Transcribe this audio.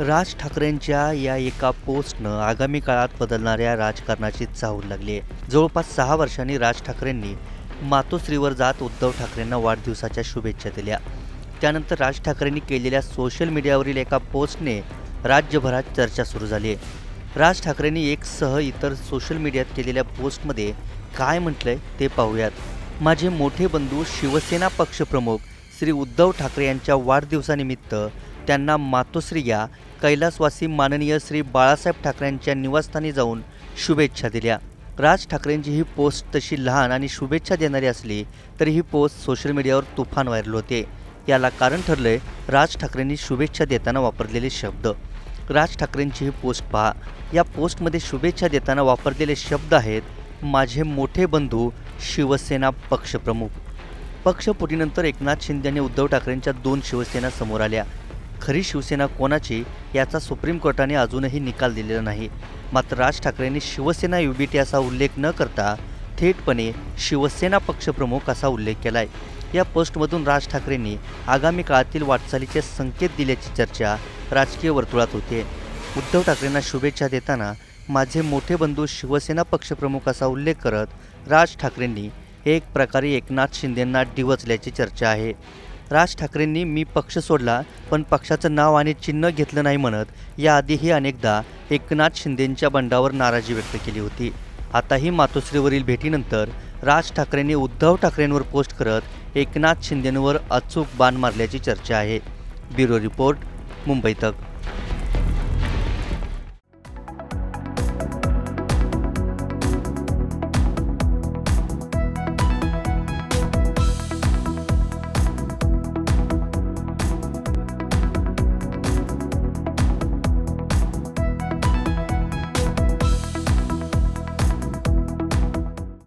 राज ठाकरेंच्या या एका पोस्टनं आगामी काळात बदलणाऱ्या राजकारणाची चाहूल लागली आहे. जवळपास सहा वर्षांनी राज ठाकरेंनी मातोश्रीवर जात उद्धव ठाकरेंना वाढदिवसाच्या शुभेच्छा दिल्या. त्यानंतर राज ठाकरेंनी केलेल्या सोशल मीडियावरील एका पोस्टने राज्यभरात चर्चा सुरू झाली आहे. राज ठाकरेंनी एक सह इतर सोशल मीडियात केलेल्या पोस्टमध्ये काय म्हटलंय ते पाहूयात. माझे मोठे बंधू शिवसेना पक्षप्रमुख श्री उद्धव ठाकरे यांच्या वाढदिवसानिमित्त त्यांना मातोश्री या कैलासवासी माननीय श्री बाळासाहेब ठाकरेंच्या निवासस्थानी जाऊन शुभेच्छा दिल्या. राज ठाकरेंची ही पोस्ट तशी लहान आणि शुभेच्छा देणारी असली तरी ही पोस्ट सोशल मीडियावर तुफान व्हायरल होते. याला कारण ठरलंय राज ठाकरेंनी शुभेच्छा देताना वापरलेले शब्द. राज ठाकरेंची ही पोस्ट पहा. या पोस्टमध्ये शुभेच्छा देताना वापरलेले शब्द आहेत माझे मोठे बंधू शिवसेना पक्षप्रमुख. पक्षफुटीनंतर एकनाथ शिंदे आणि उद्धव ठाकरेंच्या दोन शिवसेना समोर आल्या. खरी शिवसेना कोणाची याचा सुप्रीम कोर्टाने अजूनही निकाल दिलेला नाही. मात्र राज ठाकरेंनी शिवसेना युबीटी असा उल्लेख न करता थेटपणे शिवसेना पक्षप्रमुख असा उल्लेख केला आहे या पोस्टमधून राज ठाकरेंनी आगामी काळातील वाटचालीचे संकेत दिल्याची चर्चा राजकीय वर्तुळात होते. उद्धव ठाकरेंना शुभेच्छा देताना माझे मोठे बंधू शिवसेना पक्षप्रमुख असा उल्लेख करत राज ठाकरेंनी एक प्रकारे एकनाथ शिंदेंना डिवचल्याची चर्चा आहे. राज ठाकरेंनी मी पक्ष सोडला पण पक्षाचं नाव आणि चिन्ह घेतलं नाही म्हणत याआधीही अनेकदा एकनाथ शिंदेंच्या बंडावर नाराजी व्यक्त केली होती. आताही मातोश्रीवरील भेटीनंतर राज ठाकरेंनी उद्धव ठाकरेंवर पोस्ट करत एकनाथ शिंदेंवर अचूक बाण मारल्याची चर्चा आहे. ब्युरो रिपोर्ट मुंबई तक.